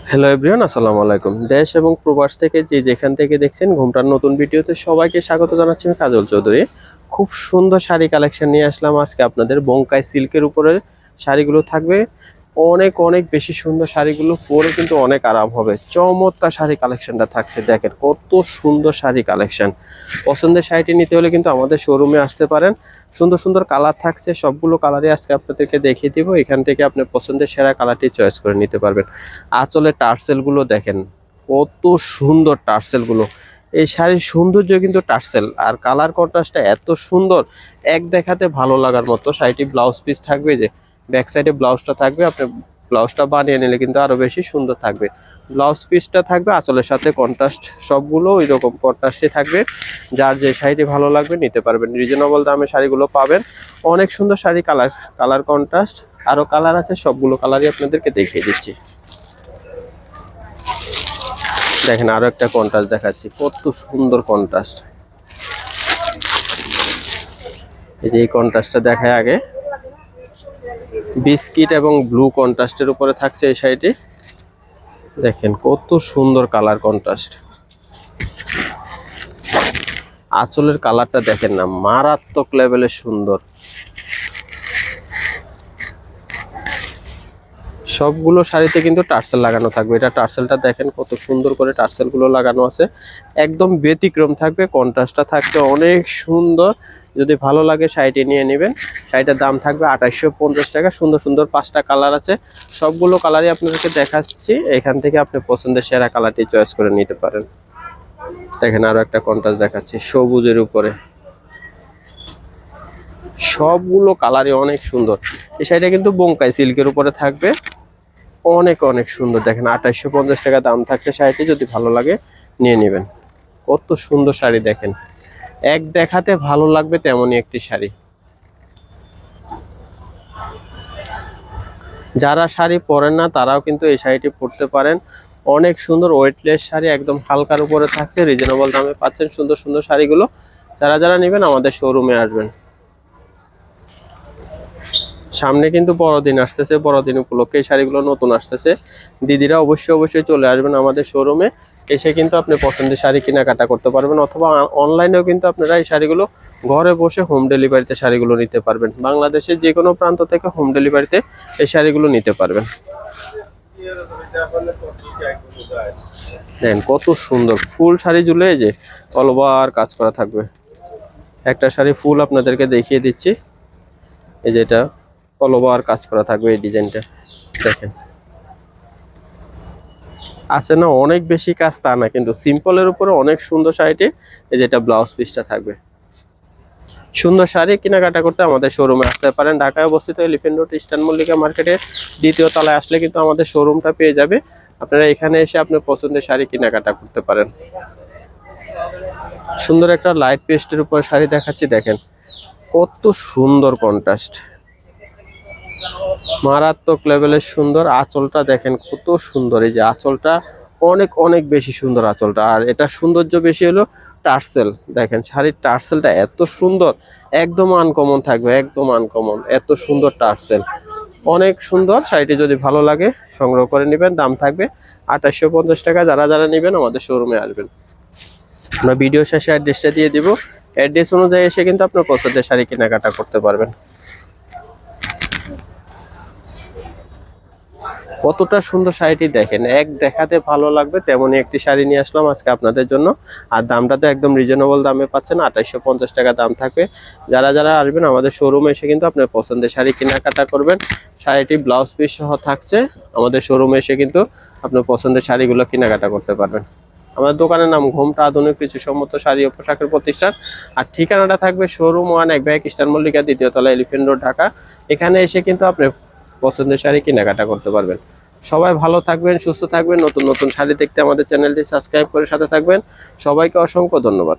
Hello everyone আসসালামু আলাইকুম। দেশ এবং প্রবাস থেকে যে যেখান থেকে দেখছেন ঘুমটার নতুন ভিডিওতে সবাইকে স্বাগত জানাচ্ছি আমি কাজল চৌধুরী। খুব সুন্দর শাড়ি কালেকশন নিয়ে আসলাম আজকে আপনাদের বঙ্কাই সিল্কের উপরে শাড়িগুলো থাকবে। অনেক অনেক বেশি সুন্দর শাড়িগুলো পরে কিন্তু অনেক আরাম হবে। চমৎকার শাড়ি কালেকশনটা থাকছে, দেখেন কত সুন্দর শাড়ি কালেকশন। পছন্দের শাড়িটি নিতে হলে কিন্তু আমাদের শোরুমে আসতে পারেন। সুন্দর সুন্দর কালার থাকছে, সবগুলো কালারই আজকে আপনাদেরকে দেখিয়ে দিব। এখান থেকে আপনি পছন্দের সেরা কালারটি চয়েস করে নিতে পারবেন। আঁচলে টার্সেলগুলো দেখেন, কত সুন্দর টার্সেলগুলো। এই শাড়ির সৌন্দর্য কিন্তু টার্সেল, আর কালার কন্ট্রাস্টটা এত সুন্দর, এক দেখাতে ভালো লাগার মতো। শাড়িটি ব্লাউজ পিস থাকবে যে ব্যাক সাইডে ব্লাউজটা থাকবে, আপনি ব্লাউজটা বানিয়ে নিলে কিন্তু আরও বেশি সুন্দর থাকবে। ব্লাউজ পিসটা থাকবে, আঁচলের সাথে কন্ট্রাস্ট সবগুলো ওই রকম কন্ট্রাস্টই থাকবে। যার যে শাড়িটি ভালো লাগবে নিতে পারবেন। রিজনেবল দামে শাড়িগুলো পাবেন। অনেক সুন্দর শাড়ি কালার কালার কন্ট্রাস্ট আরও কালার আছে, সবগুলো কালারই আপনাদেরকে দেখিয়ে দিচ্ছি। দেখেন আরও একটা কন্ট্রাস্ট দেখাচ্ছি, কত সুন্দর কন্ট্রাস্ট এই যে এই কন্ট্রাস্টটা দেখায় আগে। বিস্কিট এবং ব্লু কন্ট্রাস্টের উপরে থাকছে এই শাড়িটি। দেখেন কত সুন্দর কালার কন্ট্রাস্ট। আঁচলের কালারটা দেখেন না, মারাত্মক লেভেলের সুন্দর। সবগুলো শাড়িতে কিন্তু টার্সেল লাগানো থাকবে। এটা টার্সেলটা দেখেন কত সুন্দর করে টার্সেলগুলো লাগানো আছে। একদম ব্যতিক্রম থাকবে, কন্ট্রাস্টটা থাকবে অনেক সুন্দর। যদি ভালো লাগে শাড়িটি নিয়ে নেবেন। শাড়িটার দাম থাকবে আঠাশশো পঞ্চাশ টাকা। সুন্দর সুন্দর পাঁচটা কালার আছে। সবগুলো কালারই আপনাদেরকে দেখাচ্ছি। এখান থেকে আপনি পছন্দের সেরা কালারটি চয়েস করে নিতে পারেন। দেখেন আরও একটা কন্ট্রাস্ট দেখাচ্ছি সবুজের উপরে। সবগুলো কালারই অনেক সুন্দর। এই শাড়িটা কিন্তু বঙ্কাই সিল্কের উপরে থাকবে। অনেক অনেক সুন্দর। দেখেন আঠাইশশো পঞ্চাশ টাকা দাম থাকছে শাড়িটি, যদি ভালো লাগে নিয়ে নেবেন। কত সুন্দর শাড়ি দেখেন। এক দেখাতে ভালো লাগবে তেমনই একটি শাড়ি। যারা শাড়ি পরেন না, তারাও কিন্তু এই শাড়িটি পরতে পারেন। অনেক সুন্দর ওয়েটলেস শাড়ি, একদম হালকার উপরে থাকছে রিজনেবল দামে পাচ্ছেন সুন্দর সুন্দর শাড়িগুলো। যারা যারা নেবেন আমাদের শোরুমে আসবেন। সামনে কিন্তু বড়দিন আসতেছে, বড়দিন উপলক্ষে এই শাড়িগুলো নতুন আসতেছে। দিদিরা অবশ্যই অবশ্যই চলে আসবেন আমাদের শোরুমে এসে কিন্তু আপনি পছন্দের শাড়ি কেনাকাটা করতে পারবেন অথবা অনলাইনেও কিন্তু আপনারা এই শাড়িগুলো ঘরে বসে হোম ডেলিভারিতে শাড়িগুলো নিতে পারবেন। বাংলাদেশের যে কোনো প্রান্ত থেকে হোম ডেলিভারিতে এই শাড়িগুলো নিতে পারবেন। দেখেন কত সুন্দর ফুল শাড়ি এই যে অলবার কাজ করা থাকবে। একটা শাড়ি ফুল আপনাদেরকে দেখিয়ে দিচ্ছি। এই যেটা অলওভার কাজ করা থাকবে এই ডিজাইনটা। দেখেন। আছে না অনেক বেশি কাজ তা না, কিন্তু সিম্পলের উপরে অনেক সুন্দর শাড়িটি, এই যেটা ব্লাউজ পিসটা থাকবে। সুন্দর শাড়ি কেনাকাটা করতে আমাদের শোরুমে আসতে পারেন। ঢাকায় অবস্থিত এলিফেন্ট রোড ইস্টার্ন মল্লিকা মার্কেটের দ্বিতীয় তলায় আসলে কিন্তু আমাদের শোরুমটা পেয়ে যাবে। আপনারা এখানে এসে আপনার পছন্দের শাড়ি কেনাকাটা করতে পারেন। সুন্দর একটা লাইট পেস্টের উপর শাড়ি দেখাচ্ছি, দেখেন। কত সুন্দর কন্ট্রাস্ট মারাত্মক লেভেলের সুন্দর আঁচলটা দেখেন কত সুন্দর। এই যে আঁচলটা অনেক অনেক বেশি সুন্দর আঁচলটা। আর এটা সৌন্দর্য বেশি হলো টার্সেল। দেখেন শাড়ির টার্সেলটা এত সুন্দর, একদম আনকমন থাকবে, একদম আনকমন এত সুন্দর টার্সেল। অনেক সুন্দর, শাড়িটি যদি ভালো লাগে সংগ্রহ করে নেবেন, দাম থাকবে আঠাশশো পঞ্চাশ টাকা। যারা যারা নেবেন আমাদের শোরুমে আসবেন। আমরা ভিডিও শেষে অ্যাড্রেসটা দিয়ে দিব। অ্যাড্রেস অনুযায়ী এসে কিন্তু আপনার পছন্দের শাড়ি কেনাকাটা করতে পারবেন। কতটা সুন্দর শাড়িটি দেখেন। এক দেখাতে ভালো লাগবে, তেমনই একটি শাড়ি নিয়ে আসলাম আজকে আপনাদের জন্য। আর দামটা তো একদম রিজনেবল দামে পাচ্ছেন আঠাইশশো পঞ্চাশ টাকা দাম থাকবে। যারা যারা আসবেন আমাদের শোরুমে এসে কিন্তু আপনার পছন্দের শাড়ি কেনাকাটা করবেন। শাড়িটি ব্লাউজ পিস সহ থাকছে, আমাদের শোরুমে এসে কিন্তু আপনার পছন্দের শাড়িগুলো কেনাকাটা করতে পারবেন। আমাদের দোকানের নাম ঘোমটা আধুনিক কিছু সম্মত শাড়ি ও পোশাকের প্রতিষ্ঠান। আর ঠিকানাটা থাকবে শোরুম ওয়ান এক ব্যাগ ইস্টার্ন মল্লিকা দ্বিতীয় তলা এলিফেন্ট রোড, ঢাকা। এখানে এসে কিন্তু আপনি পছন্দের শাড়ি কেনাকাটা করতে পারবেন। সবাই ভালো থাকবেন, সুস্থ থাকবেন, নতুন নতুন শাড়ি দেখতে আমাদের চ্যানেলটি সাবস্ক্রাইব করে সাথে থাকবেন। সবাইকে অসংখ্য ধন্যবাদ।